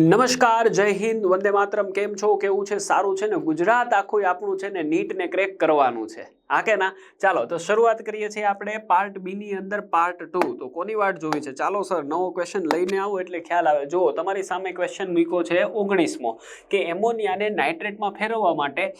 નમસ્કાર, જય હિન્દ, વંદે માતરમ. કેમ છો? કેવું છે? સારું છે ને? ગુજરાત આખું આપણું છે ને નીટ ને ક્રેક કરવાનું છે. હા કે ના? ચાલો, તો શરૂઆત કરીએ છીએ આપણે પાર્ટ બીની અંદર પાર્ટ ટુ તો કોની વાટ જોવી છે? ચાલો સર નવો ક્વેશ્ચન લઈને આવો એટલે ખ્યાલ આવે. જુઓ, તમારી સામે ક્વેશ્ચન મૂક્યો છે ઓગણીસમો. કે એમોનિયાને નાઇટ્રેટમાં ફેરવવા માટે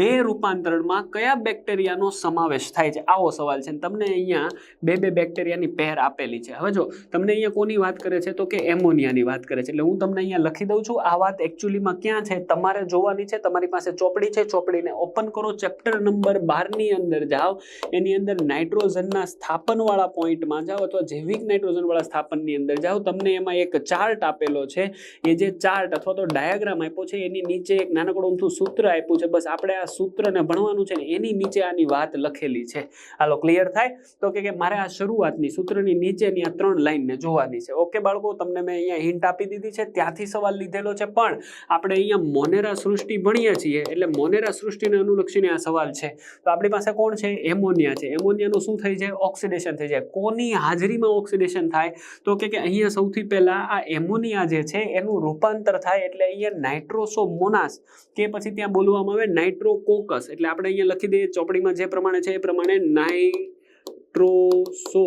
બે રૂપાંતરણમાં કયા બેક્ટેરિયાનો સમાવેશ થાય છે? આવો સવાલ છે તમને અહીંયા બે બે બેક્ટેરિયાની પહેર આપેલી છે. હવે જો તમને અહીંયા કોની વાત કરે છે? તો કે એમોનિયાની વાત કરે છે. એટલે હું તમને અહીંયા લખી દઉં છું, આ વાત એકચ્યુઅલીમાં ક્યાં છે? તમારે જોવાની છે, તમારી પાસે ચોપડી છે, ચોપડીને ઓપન કરો. ચેપ્ટર નંબર બારની અંદર જાઓ, એની અંદર નાઇટ્રોજનના સ્થાપનવાળા પોઈન્ટમાં જાઓ અથવા જૈવિક નાઇટ્રોજનવાળા સ્થાપનની અંદર જાઓ. તમને એમાં એક ચાર્ટ આપેલો છે. એ જે ચાર્ટ અથવા તો ડાયાગ્રામ આપ્યો છે, એની નીચે એક નાનકડું અમથું સૂત્ર આપ્યું છે. બસ આપણે આ સૂત્રને ભણવાનું છે ને એની નીચે આની વાત લખેલી છે. હાલો ક્લિયર થાય? તો કે મારે આ શરૂઆતની સૂત્રની નીચેની આ ત્રણ લાઈનને જોવાની છે. ઓકે, બાળકો, તમને મેં અહીંયા હિન્ટ આપી દીધી છે. ત્યાંથી સવાલ લીધેલો છે. પણ આપણે અહીંયા મોનેરા સૃષ્ટિ ભણીએ છીએ. એટલે મોનેરા સૃષ્ટિને અનુલક્ષીને આ સવાલ છે. તો આપણી કોણ છે? એમોનિયા છે. એમોનિયાનું શું થઈ જાય? ઓક્સિડેશન થઈ જાય. કોની હાજરીમાં ઓક્સિડેશન થાય? તો કે અહીંયા સૌથી પહેલાં આ એમોનિયા જે છે એનું રૂપાંતર થાય એટલે અહીંયા નાઇટ્રોસોમોનાસ, કે પછી ત્યાં બોલવામાં આવે નાઇટ્રોકોકસ. એટલે આપણે અહીંયા લખી દઈએ ચોપડીમાં જે પ્રમાણે છે એ પ્રમાણે નાઇટ્રોસો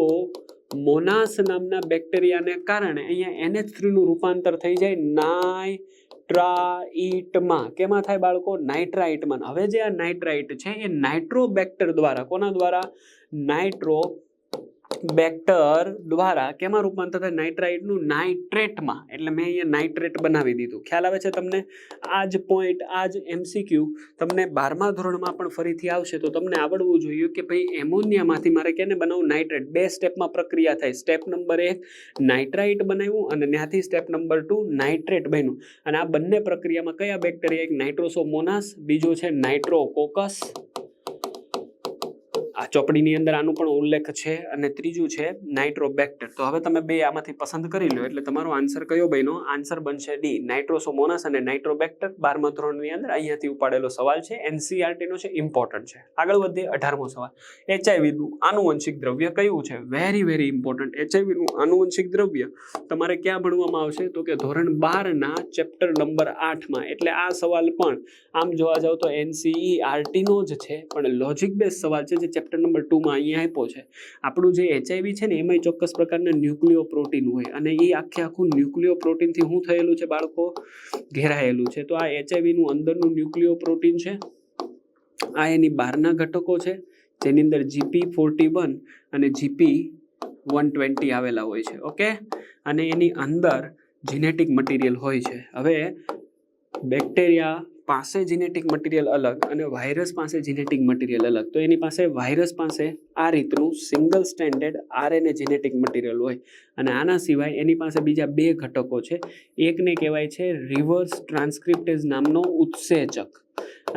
મોનાસ નામના બેક્ટેરિયાને કારણે અહીંયા એનએચ થ્રીનું રૂપાંતર થઈ જાય નાઇટ્રાઇટમાં. કેમાં થાય બાળકો? નાઇટ્રાઇટમાં. હવે જે આ નાઇટ્રાઇટ છે, એ નાઇટ્રોબેક્ટર દ્વારા, કોના દ્વારા? નાઇટ્રો બેક્ટર દ્વારા કેમાં રૂપાંતર થાય? નાઇટ્રાઇટનું નાઇટ્રેટમાં. એટલે મેં અહીંયા નાઇટ્રેટ બનાવી દીધું. ખ્યાલ આવે છે તમને? આ જ પોઈન્ટ આ જ એમસીક્યુ તમને બારમા ધોરણમાં પણ ફરીથી આવશે. તો તમને આવડવું જોઈએ કે ભાઈ એમોનિયામાંથી મારે કેને બનાવવું? નાઇટ્રેટ. બે સ્ટેપમાં પ્રક્રિયા થાય. સ્ટેપ નંબર એક, નાઇટ્રાઇટ બનાવ્યું અને ત્યાંથી સ્ટેપ નંબર ટુ, નાઇટ્રેટ બન્યું. અને આ બંને પ્રક્રિયામાં કયા બેક્ટેરિયા? એક નાઇટ્રોસોમોનાસ, બીજો છે નાઇટ્રોકોકસ. આ ચોપડીની અંદર આનું પણ ઉલ્લેખ છે અને ત્રીજું છે નાઇટ્રોબેક્ટર. તો હવે તમે બે આમાંથી પસંદ કરી લો, એટલે તમારો આન્સર કયો બન્યો? આન્સર બનશે ડી, નાઇટ્રોસોમોનસ અને નાઇટ્રોબેક્ટર. બારમા ધોરણની અંદર અહીંયાથી ઉપાડેલો સવાલ છે એનસીઆરટીનો છે ઇમ્પોર્ટન્ટ છે. આગળ વધીએ, અઢારમો સવાલ. એચઆઈવીનું આનુવંશિક દ્રવ્ય કયું છે? વેરી વેરી ઇમ્પોર્ટન્ટ એચઆઈવીનું આનુવંશિક દ્રવ્ય તમારે ક્યાં ભણવામાં આવશે? તો કે ધોરણ બારના ચેપ્ટર નંબર આઠમાં. એટલે આ સવાલ પણ આમ જોવા જાવ તો NCERT નો જ છે, પણ લોજિક બેઝ સવાલ છે જે ચેપ્ટર નંબર ટુમાં અહીંયા આપ્યો છે. આપણું જે એચઆઈવી છે ને એમાં ચોક્કસ પ્રકારના ન્યુક્લિયો પ્રોટીન હોય. અને એ આખે આખું ન્યુક્લિયો પ્રોટીનથી શું થયેલું છે બાળકો? ઘેરાયેલું છે. તો આ એચઆઈવીનું અંદરનું ન્યુક્લિયો પ્રોટીન છે. આ એની બહારના ઘટકો છે. જેની અંદર જીપી ફોર્ટી વન અને જીપી વન ટ્વેન્ટી આવેલા હોય છે. ઓકે? અને એની અંદર જીનેટિક મટીરિયલ હોય છે. હવે બેક્ટેરિયા પાસે જીનેટિક મટીરિયલ અલગ અને વાયરસ પાસે જીનેટિક મટીરિયલ અલગ. તો એની પાસે વાયરસ પાસે આ રીતનું single standard RNA genetic material હોય અને આના સિવાય એની પાસે બીજા બે ઘટકો છે. એકને કહેવાય છે રિવર્સ ટ્રાન્સક્રિપ્ટેઝ નામનો ઉત્સેચક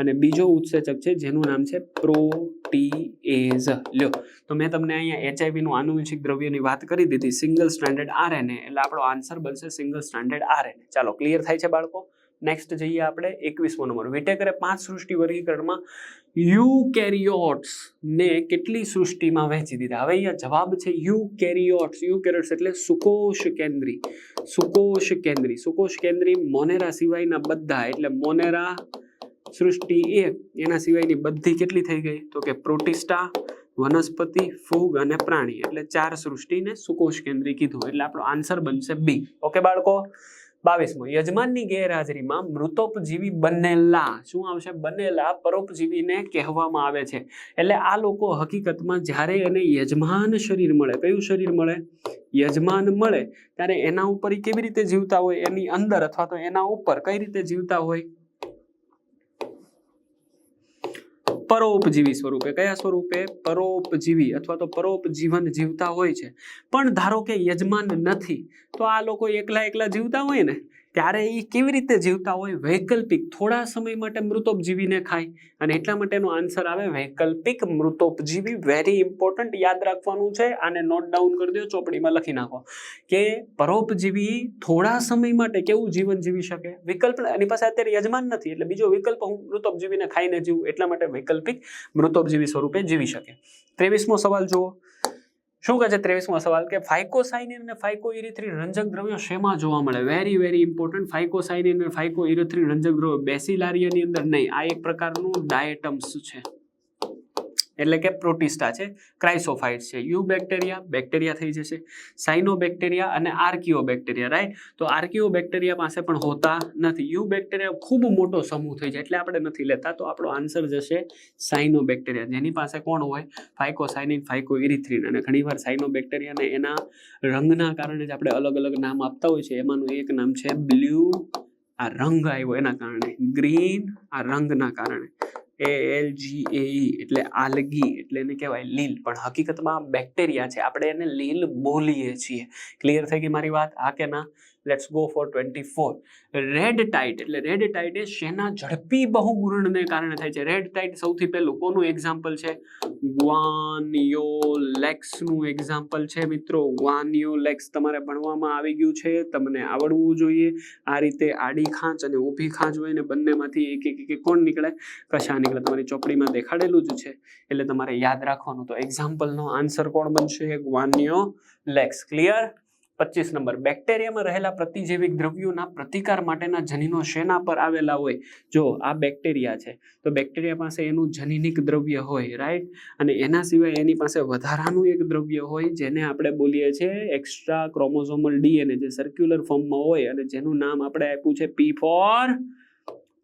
અને બીજો ઉત્સેચક છે જેનું નામ છે પ્રોટીએઝ લ્યો, તો મેં તમને અહીંયા એચઆઈવીનું આનુવંશિક દ્રવ્યની વાત કરી દીધી સિંગલ સ્ટાન્ડર્ડ આરએનએ એટલે આપણો આન્સર બનશે સિંગલ સ્ટાન્ડર્ડ આરએનએ ચાલો ક્લિયર થાય છે બાળકો? નેક્સ્ટ જઈએ આપણે એકવીસમો નંબર. વિટેકરે પાંચ સૃષ્ટિ વર્ગીકરણમાં યુકેરિયોટ્સ ને કેટલી સૃષ્ટિમાં વહેંચી દીધા? હવે અહીંયા જવાબ છે યુકેરિયોટ્સ યુકેરિયોટ્સ એટલે સુકોશ કેન્દ્રી. સુકોશ કેન્દ્રી. સુકોશ કેન્દ્રી મોનેરા સિવાયના બધા, એટલે મોનેરા સૃષ્ટિ એક એના સિવાયની બધી કેટલી થઈ ગઈ? તો કે પ્રોટિસ્ટા, વનસ્પતિ, ફૂગ અને પ્રાણી. એટલે ચાર સૃષ્ટિને સુકોશ કેન્દ્રી કીધું. એટલે આપણો આન્સર બનશે બી ઓકે બાળકો? બાવીસમો, યજમાનની ગેરહાજરીમાં મૃતોપજીવી બનેલા, શું આવશે? બનેલા પરોપજીવીને કહેવામાં આવે છે. એટલે આ લોકો હકીકતમાં જ્યારે એને યજમાન શરીર મળે, કયું શરીર મળે? યજમાન મળે. ત્યારે એના ઉપર કેવી રીતે જીવતા હોય? એની અંદર અથવા તો એના ઉપર કઈ રીતે જીવતા હોય? પરોપજીવી સ્વરૂપે. કયા સ્વરૂપે? પરોપજીવી અથવા તો પરોપજીવન જીવતા હોય છે. પણ ધારો કે યજમાન નથી, તો આ લોકો એકલા એકલા જીવતા હોય ને? ત્યારે એ કેવી રીતે જીવતા હોય? વૈકલ્પિક. થોડા સમય માટે મૃતોપજીવીને ખાય. અને એટલા માટેનો આન્સર આવે, વૈકલ્પિક મૃતોપજીવી વેરી ઇમ્પોર્ટન્ટ યાદ રાખવાનું છે. આને નોટ ડાઉન કરી દો, ચોપડીમાં લખી નાખો. કે પરોપજીવી થોડા સમય માટે કેવું જીવન જીવી શકે? વિકલ્પ એની પાસે અત્યારે યજમાન નથી, એટલે બીજો વિકલ્પ હું મૃતોપજીવીને ખાઈને જીવું, એટલા માટે વૈકલ્પિક મૃતોપજીવી સ્વરૂપે જીવી શકે. ત્રેવીસમો સવાલ જુઓ. શું કહે છે ત્રેવીસમો સવાલ કે ફાઇકોસાઇનિન અને ફાઇકોઇરિથ્રિન રંજક દ્રવ્યો શેમાં જોવા મળે? વેરી વેરી ઇમ્પોર્ટન્ટ ફાઇકોસાઇનિન અને ફાઇકો ફાઇકોઇરિથ્રિન રંજક દ્રવ્યો બેસિલારિયાની અંદર નહીં. આ એક પ્રકારનું ડાયટમ્સ છે. એટલે કે પ્રોટિસ્ટા છે ક્રાઇસોફાઇટ છે, યુ બેક્ટેરિયા બેક્ટેરિયા થઈ જશે સાઇનો બેક્ટેરિયા અને આર્કિયો બેક્ટેરિયા રાઈટ તો આર્કિયો બેક્ટેરિયા પાસે પણ હોતા નથી. યુ બેક્ટેરિયા ખૂબ મોટો સમૂહ થઈ જાય, એટલે આપણે નથી લેતા, તો આપણો આન્સર જશે સાઇનો બેક્ટેરિયા જેની પાસે કોણ હોય? ફાઇકોસાઇનિન ફાઇકોઇરિથ્રિન. અને ઘણીવાર સાઇનો બેક્ટેરિયાને એના રંગના કારણે જ આપણે અલગ અલગ નામ આપતા હોય છે. એમાંનું એક નામ છે બ્લુ, આ રંગ આવ્યો એના કારણે. ગ્રીન, આ રંગના કારણે. એ એલ જી એ એટલે આલગી એટલે એને કહેવાય લીલ. પણ હકીકતમાં બેક્ટેરિયા છે. આપણે એને લીલ બોલીએ છીએ. ક્લિયર થઈ ગઈ મારી વાત? હા કે ના? Let's go for twenty four red tight એટલે રેડ ટાઇટ એ શેના ઝડપી બહુગુણને કારણે થાય છે. રેડ ટાઇટ સૌથી પહેલું કોનું એક્ઝામ્પલ છે? ગ્વાનિયોલેક્સનું એક્ઝામ્પલ છે મિત્રો. ગ્વાનિયોલેક્સ તમારે ભણવામાં આવી ગયું છે. તમને આવડવું જોઈએ. આ રીતે આડી ખાંચ અને ઊભી ખાંચ હોય ને બંનેમાંથી એક એક એક કોણ નીકળે? કશા નીકળે. તમારી ચોપડીમાં દેખાડેલું જ છે. એટલે તમારે યાદ રાખવાનું. તો એક્ઝામ્પલનો આન્સર કોણ બનશે? ગ્વાનિયોલેક્સ ક્લિયર પચીસ નંબર. બેક્ટેરિયામાં રહેલા પ્રતિજૈવિક દ્રવ્યોના પ્રતિકાર માટેના જનીનો શેના પર આવેલા હોય? જો આ બેક્ટેરિયા છે, તો બેક્ટેરિયા પાસે એનું જનીનિક દ્રવ્ય હોય રાઈટ અને એના સિવાય એની પાસે વધારાનું એક દ્રવ્ય હોય, જેને આપણે બોલીએ છીએ એક્સ્ટ્રા ક્રોમોઝોમલ ડીએનએ જે સર્ક્યુલર ફોર્મમાં હોય અને જેનું નામ આપણે આપ્યું છે પી ફોર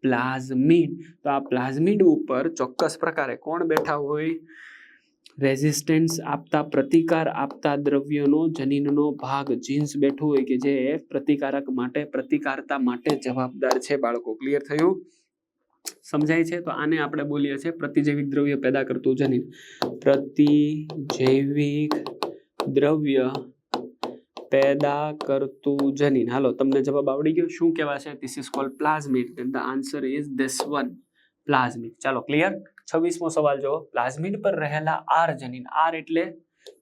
પ્લાઝમિડ તો આ પ્લાઝમિડ ઉપર ચોક્કસ પ્રકારે કોણ બેઠા હોય? રેઝિસ્ટન્સ આપતા, પ્રતિકાર આપતા દ્રવ્યનો, જનીનનો ભાગ જીન્સ બેઠું હોય કે જે પ્રતિકારક માટે, પ્રતિકારતા માટે જવાબદાર છે. બાળકો ક્લિયર થયું? સમજાય છે? તો આને આપણે બોલીએ છીએ પ્રતિજૈવિક દ્રવ્ય પેદા કરતું જનીન. પ્રતિજૈવિક દ્રવ્ય પેદા કરતું જનીન. હાલો, તમને જવાબ આવડી ગયો? શું કહેવાશે? This is called plasmid the answer is this one plasmid. ચાલો ક્લિયર છવ્વીસમો સવાલ જો પ્લાઝમિડ પર રહેલા આર જનીન. આર એટલે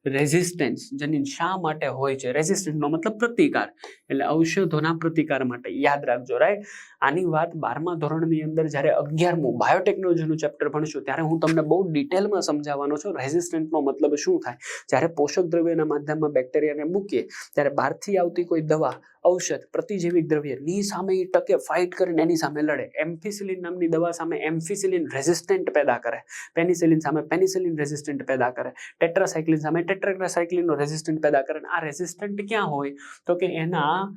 રેઝિસ્ટન્સ જનીન શા માટે હોય છે? રેઝિસ્ટન્સનો મતલબ પ્રતિકાર. એટલે ઔષધોના પ્રતિકાર માટે યાદ રાખજો રાઈટ આની વાત બારમા ધોરણની અંદર જ્યારે અગિયારમું બાયોટેકનોલોજીનું ચેપ્ટર ભણશું, ત્યારે હું તમને બહુ ડિટેલમાં સમજાવવાનો છું રેઝિસ્ટન્ટનો મતલબ શું થાય. જ્યારે પોષક દ્રવ્યના માધ્યમમાં બેક્ટેરિયાને મૂકીએ, ત્યારે બહારથી આવતી કોઈ દવા, ઔષધ પ્રતિજૈવિક દ્રવ્યની સામે એ ટકે ફાઇટ કરીને એની સામે લડે. એમ્ફિસિલિન નામની દવા સામે એમ્ફિસિલિન રેઝિસ્ટન્ટ પેદા કરે. પેનિસિલિન સામે પેનિસિલિન રેઝિસ્ટન્ટ પેદા કરે. ટેટ્રાસાયક્લિન સામે ટેટ્રાસાઇક્લિનનો રેઝિસ્ટન્ટ પેદા કરે આ રેઝિસ્ટન્ટ ક્યાં હોય? તો કે એના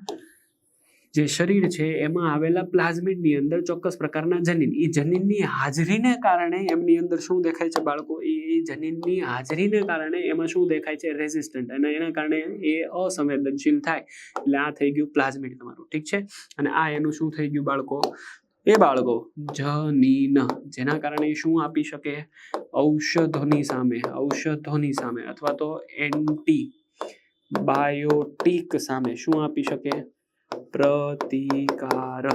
જે શરીર છે, એમાં આવેલા પ્લાઝમિડની અંદર ચોક્કસ પ્રકારના જનીન. એ જનીનની હાજરીને કારણે એમની અંદર શું દેખાય છે બાળકો? એ જનીનની હાજરીને કારણે એમાં શું દેખાય છે? રેઝિસ્ટન્ટ અને એના કારણે એ અસંવેદનશીલ થાય. એટલે આ થઈ ગયું પ્લાઝમિડ તમારું. ઠીક છે? અને આ એનું શું થઈ ગયું બાળકો? એ બાળકો જનીન જેના કારણે શું આપી શકે? ઔષધોની સામે ઔષધોની સામે અથવા તો એન્ટી બાયોટિક સામે શું આપી શકે? પ્રતિકાર.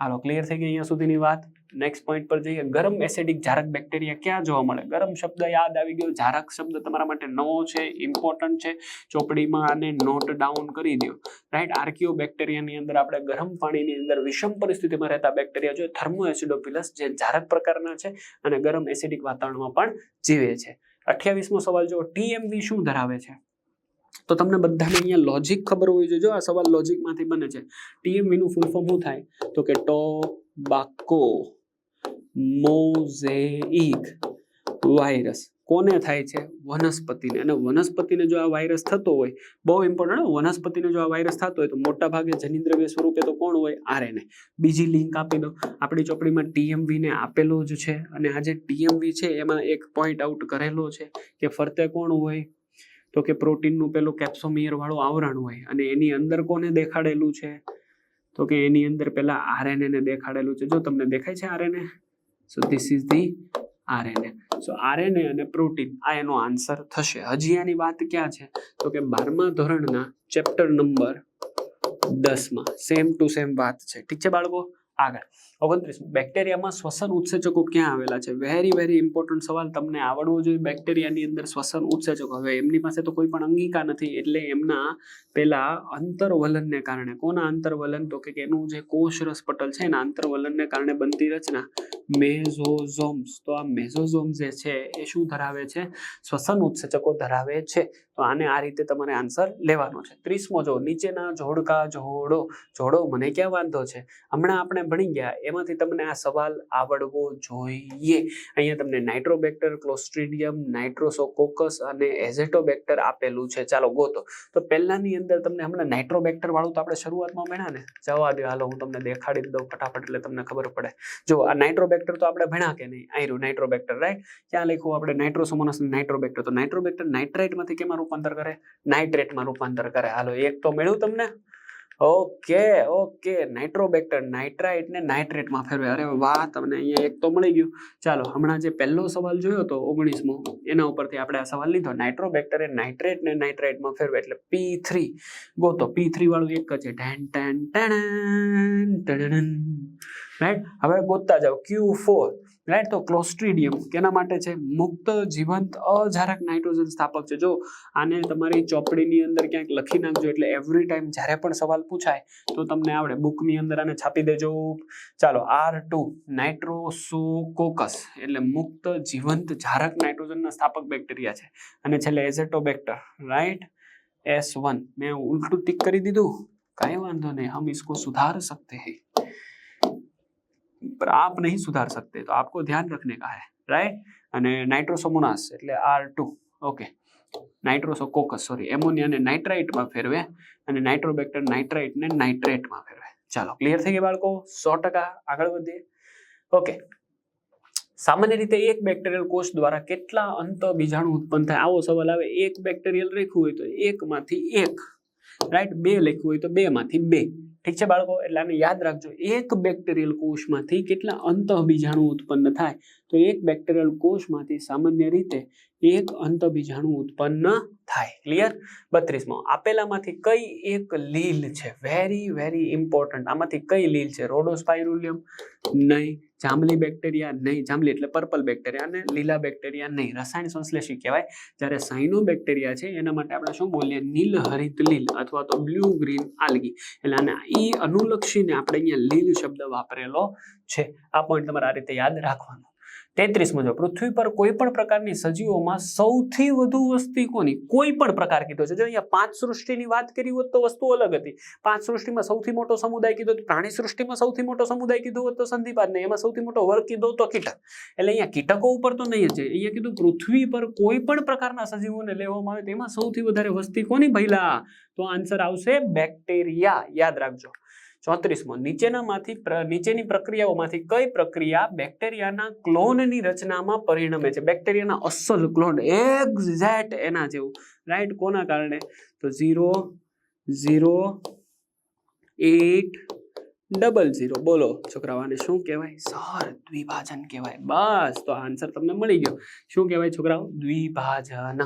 હાલો ક્લિયર થઈ ગઈ અહીંયા સુધીની વાત? નેક્સ્ટ પોઈન્ટ પર જઈએ. ગરમ એસિડિક જારક બેક્ટેરિયા ક્યાં જોવા મળે? ગરમ શબ્દ યાદ આવી ગયો. જારક શબ્દ તમારા માટે નવો છે ઇમ્પોર્ટન્ટ છે. ચોપડીમાં આને નોટ ડાઉન કરી દો. રાઈટ આર્કિયો બેક્ટેરિયાની અંદર આપણે ગરમ પાણીની અંદર વિષમ પરિસ્થિતિમાં રહેતા બેક્ટેરિયા જોઈએ. થર્મો એસિડોફિલસ જે જારક પ્રકારના છે અને ગરમ એસિડિક વાતાવરણમાં પણ જીવે છે. અઠ્યાવીસમો સવાલ જો ટીએમવી શું ધરાવે છે? તો તમને બધાને અહીંયા લોજિક ખબર હોવી જોઈએ. જો આ સવાલ લોજિકમાંથી બને છે. ટીએમવીનું ફૂલ ફોર્મ શું થાય? તો કે ટોબાકો. Mosaic virus. કોને થાય છે? વનસ્પતિને. અને વનસ્પતિને જો આ વાયરસ થતો હોય, બહુ ઇમ્પોર્ટન્ટ વનસ્પતિને જો આ વાયરસ થતો હોય તો મોટા ભાગે જનિન્દ્રવ્ય સ્વરૂપે તો કોણ હોય? આરએનએ. બીજી લિંક આપી દો આપણી ચોપડીમાં ટીએમવીને આપેલો જ છે. અને આ જે ટીએમવી છે, એમાં એક પોઈન્ટ આઉટ કરેલો છે કે ફરતે કોણ હોય? તો કે પ્રોટીનનું પેલું કેપ્સોમિયર વાળું આવરણ હોય. અને એની અંદર કોને દેખાડેલું છે? તો કે એની અંદર પેલા આરએનએને દેખાડેલું છે. જો તમને દેખાય છે RNA? So this is the RNA so RNA અને પ્રોટીન આ એનો આન્સર થશે. હજી આની વાત ક્યાં છે? તો કે બારમા ધોરણના ચેપ્ટર નંબર દસમાં. સેમ ટુ સેમ વાત છે. ઠીક છે બાળકો? આગળ. ઓગણત્રીસ. બેક્ટેરિયામાં શ્વસન ઉત્સેચકો ક્યાં આવેલા છે? વેરી વેરી ઇમ્પોર્ટન્ટ સવાલ તમને આવડવો જોઈએ બેક્ટેરિયાની અંદર શ્વસન ઉત્સેચકો. હવે એમની પાસે તો કોઈ પણ અંગિકા નથી એટલે એમના પેલા અંતરવલનને કારણે. કોના અંતરવલન? તો કે એનું જે કોષરસ પટલ છે એના અંતરવલનને કારણે બનતી રચના. મેઝોઝોમ્સ તો આ મેઝોઝોમ જે છે એ શું ધરાવે છે? શ્વસન ઉત્સેચકો ધરાવે છે. તો આને આ રીતે તમારે આન્સર લેવાનો છે. ત્રીસમો જો, નીચેના જોડકા જોડો જોડો મને ક્યાં વાંધો છે? હમણાં આપણે ભણી ગયા, એમાંથી તમને આ સવાલ આવડવો જોઈએ. અહીંયા તમને નાઇટ્રોબેક્ટર, ક્લોસ્ટ્રીડિયમ, નાઇટ્રોસોકોકસ અને એઝેટોબેક્ટર આપેલું છે. ચાલો ગોતો. તો પહેલાની અંદર તમને હમણાં નાઇટ્રોબેક્ટર વાળું તો આપણે શરૂઆતમાં ભણ્યા ને? જવા દે, હાલો હું તમને દેખાડી દઉં ફટાફટ એટલે તમને ખબર પડે. જો, આ નાઇટ્રોબેક્ટર તો આપણે ભણ્યા કે નહીં? આયરું, નાઇટ્રોબેક્ટર રાઈટ ક્યાં લખ્યું આપણે? નાઇટ્રોસોમોનસ નાઇટ્રોબેક્ટર. તો નાઇટ્રોબેક્ટર નાઇટ્રાઇટમાંથી કેમાં રૂપાંતર કરે? નાઇટ્રેટમાં રૂપાંતર કરે. હાલો, એક તો મળ્યું તમને. Okay okay. નાઇટ્રોબેક્ટર, નાઇટ્રાઇટ ને નાઇટ્રેટમાં ફેરવે. અરે વાહ, તમને અહીંયા એક તો મળી ગયું. ચાલો, હમણાં જે પહેલો સવાલ જોયો હતો ઓગણીસમો, એના ઉપરથી આપણે આ સવાલ લીધો. નાઇટ્રોબેક્ટર એ નાઇટ્રેટ ને નાઇટ્રાઇટમાં ફેરવે એટલે પી થ્રી ગોતો પી થ્રી વાળું એક જ છે. ટેન ટેન હવે ગોતતા જાઓ. ક્યુ ફોર રાઈટ તો ક્લોસ્ટ્રીડિયમ કેના માટે છે? મુક્ત, જીવંત, અજારક નાઇટ્રોજન સ્થાપક છે. જો આને તમારી ચોપડીની અંદર ક્યાંક લખી નાખજો, એટલે એવરી ટાઈમ જ્યારે પણ સવાલ પૂછાય, તો તમને આવડે. બુકની અંદર આને છાપી દેજો. ચાલો આર ટુ નાઇટ્રોસોકોકસ એટલે મુક્ત, જીવંત, જારક નાઇટ્રોજનના સ્થાપક બેક્ટેરિયા છે. અને છેલ્લે એઝેટોબેક્ટર રાઈટ એસ વન મેં ઉલટું ટીક કરી દીધું. કાંઈ વાંધો નહીં. હમ, ઇસકો સુધાર સકતે હૈ. પર આપ નહીં સુધાર શકતે તો આપકો ધ્યાન રખને કા હે રાઈટ અને નાઇટ્રોસોમોનાસ એટલે are two okay Nitrosococcus sorry એમોનિયાને નાઇટ્રાઇટમાં ફેરવે અને નાઇટ્રોબેક્ટર નાઇટ્રાઇટને નાઇટ્રેટમાં ફેરવે. ચાલો ક્લિયર થઈ ગયા બાળકો? સો ટકા આગળ વધીએ. ઓકે સામાન્ય રીતે એક બેક્ટેરિયલ કોષ દ્વારા કેટલા અંત બીજાણુ ઉત્પન્ન થાય? આવો સવાલ આવે. એક બેક્ટેરિયલ લખ્યું હોય તો એકમાંથી એક રાઈટ બે લખ્યું હોય તો બેમાંથી બે. ઠીક છે બાળકો? એટલે આને યાદ રાખજો, એક બેક્ટેરિયલ કોષમાંથી કેટલા અંત બીજાણુ ઉત્પન્ન થાય? તો એક બેક્ટેરિયલ કોષમાંથી સામાન્ય રીતે એક અંત બીજાણુ ઉત્પન્ન થાય. ક્લિયર બત્રીસમાં, આપેલામાંથી કઈ એક લીલ છે? વેરી વેરી ઇમ્પોર્ટન્ટ આમાંથી કઈ લીલ છે? રોડોસ્પાઇરુલિયમ નહીં, જાંબલી બેક્ટેરિયા નહીં. જાંબલી એટલે પર્પલ બેક્ટેરિયા અને લીલા બેક્ટેરિયા નહીં. રસાયણ સંશ્લેષી કહેવાય. જ્યારે સાઇનો બેક્ટેરિયા છે, એના માટે આપણે શું બોલીએ? નીલ હરિત લીલ અથવા તો બ્લુ ગ્રીન આલગી એટલે આને ઈ અનુલક્ષીને આપણે અહીંયા લીલ શબ્દ વાપરેલો છે. આ પોઈન્ટ તમારે આ રીતે યાદ રાખવાનો. તેત્રીસ મુજબ, પૃથ્વી પર કોઈ પણ પ્રકારની સજીવોમાં સૌથી વધુ વસ્તી કોની? કોઈ પણ પ્રકાર કીધો છે. જો અહીંયા પાંચ સૃષ્ટિની વાત કરી હોત તો વસ્તુ અલગ હતી. પાંચ સૃષ્ટિમાં સૌથી મોટો સમુદાય કીધો પ્રાણી સૃષ્ટિમાં સૌથી મોટો સમુદાય કીધો હોત તો સંધિપાદ ને એમાં સૌથી મોટો વર્ગ કીધો તો કીટક. એટલે અહીંયા કીટકો ઉપર તો નહીં છે. અહીંયા કીધું પૃથ્વી પર કોઈ પણ પ્રકારના સજીવોને લેવામાં આવે તેમાં સૌથી વધારે વસ્તી કોની? ભઈલા તો આન્સર આવશે બેક્ટેરિયા યાદ રાખજો. ચોત્રીસમો, નીચેનામાંથી નીચેની પ્રક્રિયાઓમાંથી કઈ પ્રક્રિયા બેક્ટેરિયાના ક્લોનની રચનામાં પરિણમે છે? બેક્ટેરિયાના અસલ ક્લોન એક્ઝેક્ટ એના જેવું, રાઈટ? કોના કારણે? તો zero zero, eight, double zero. બોલો છોકરાઓને શું કહેવાય? સર, દ્વિભાજન કહેવાય. બસ, તો આન્સર તમને મળી ગયો. શું કહેવાય છોકરાઓ? દ્વિભાજન.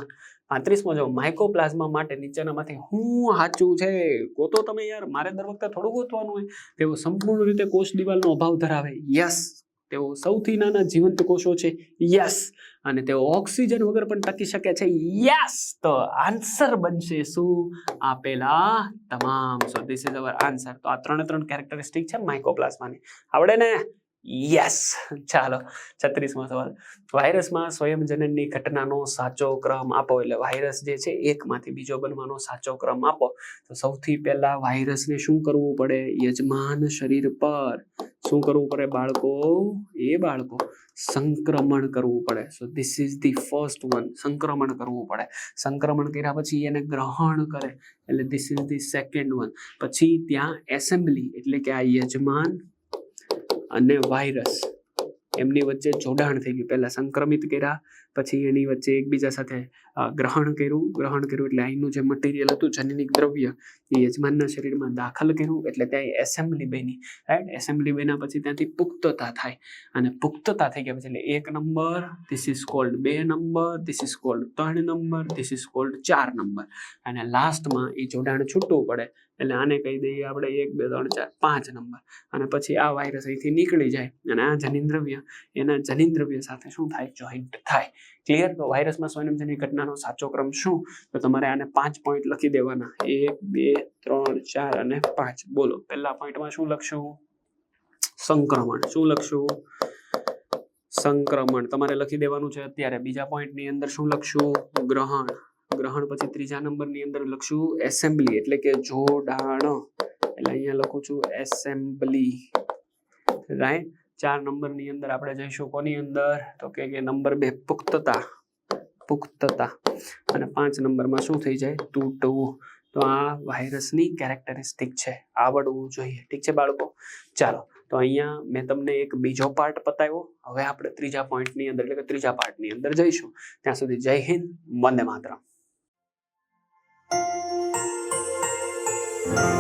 પાંત્રીસમાં જો માઇકોપ્લાઝમા માટે નીચેનામાંથી હું સાચું છે, ગોતો તમે યાર, મારે દર વખતે થોડું ગોતવાનું હોય. તેઓ સંપૂર્ણ રીતે કોષ દિવાલનો અભાવ ધરાવે. યસ તેઓ સૌથી નાના જીવંત કોષો છે. યસ અને તેઓ ઓક્સિજન વગર પણ ટકી શકે છે. યસ તો આન્સર બનશે શું? આપેલા તમામ. So this is our answer તો આ ત્રણે ત્રણ કેરેક્ટરિસ્ટિક છે માઇકોપ્લાઝમાની આવડે ને? યસ ચાલો, છત્રીસમાં સવાલ. વાયરસમાં સ્વયંજનનની ઘટનાનો સાચો ક્રમ આપો એટલે વાયરસ જે છે, એકમાંથી બીજો બનવાનો સાચો ક્રમ આપો. તો સૌથી પહેલા વાયરસને શું કરવું પડે? યજમાન શરીર પર. શું કરવું પડે બાળકો? એ બાળકો. સંક્રમણ કરવું પડે. So this is the first one સંક્રમણ કરવું પડે. સંક્રમણ કર્યા પછી એને ગ્રહણ કરે. એટલે this is the second one પછી ત્યાં એસેમ્બલી એટલે કે આ યજમાન અને વાયરસ. એમની વચ્ચે જોડાણ થઈ ગયું. પહેલાં સંક્રમિત કર્યા, પછી એની વચ્ચે એકબીજા સાથે ગ્રહણ કર્યું. ગ્રહણ કર્યું એટલે અહીંનું જે મટીરિયલ હતું, જનનિક દ્રવ્ય, એ યજમાનના શરીરમાં દાખલ કર્યું. એટલે ત્યાં એસેમ્બલી બની. રાઈટ એસેમ્બલી બન્યા પછી ત્યાંથી પુખ્તતા થાય. અને પુખ્તતા થઈ ગયા પછી એટલે એક નંબર ધીસ ઇઝ કોલ્ડ બે નંબર ધીસ ઇઝ કોલ્ડ ત્રણ નંબર ધીસ ઇઝ કોલ્ડ ચાર નંબર. અને લાસ્ટમાં એ જોડાણ છૂટવું પડે. એટલે આને કહી દઈએ આપણે એક, બે, ત્રણ, ચાર, પાંચ નંબર. અને પછી આ વાયરસ અહીંથી નીકળી જાય. અને આ જનીન્દ્રવ્ય, એના જનીન્દ્રવ્ય સાથે શું થાય? જોઈન્ટ થાય. ક્લિયર તો વાયરસમાં સ્વયંજની ઘટનાનો સાચો ક્રમ શું? તો તમારે આને પાંચ પોઈન્ટ લખી દેવાના. એક, બે, ત્રણ, ચાર અને પાંચ. બોલો, પહેલા પોઈન્ટમાં શું લખશું? સંક્રમણ. શું લખશું? સંક્રમણ. તમારે લખી દેવાનું છે અત્યારે. બીજા પોઈન્ટની અંદર શું લખશું? ગ્રહણ. ગ્રહણ પછી ત્રીજા નંબરની અંદર લખશું એસેમ્બલી, એટલે કે જોડાણ. એટલે અહીંયા લખું છું એસેમ્બલી. રાઈટ? ચાર નંબરની અંદર આપણે જઈશું કોની અંદર? તો કે નંબર બે, પુખ્તતા. પુખ્તતા. અને પાંચ નંબરમાં શું થઈ જાય? તૂટવું. તો આ વાયરસની કેરેક્ટરિસ્ટિક છે. આવડવું જોઈએ. ઠીક છે બાળકો? ચાલો, તો અહીંયા મેં તમને એક બીજો પાર્ટ પતાવ્યો. હવે આપણે ત્રીજા પોઈન્ટની અંદર, એટલે કે ત્રીજા પાર્ટની અંદર જઈશું. ત્યાં સુધી જય હિન્દ, વંદે માતરમ. Bye.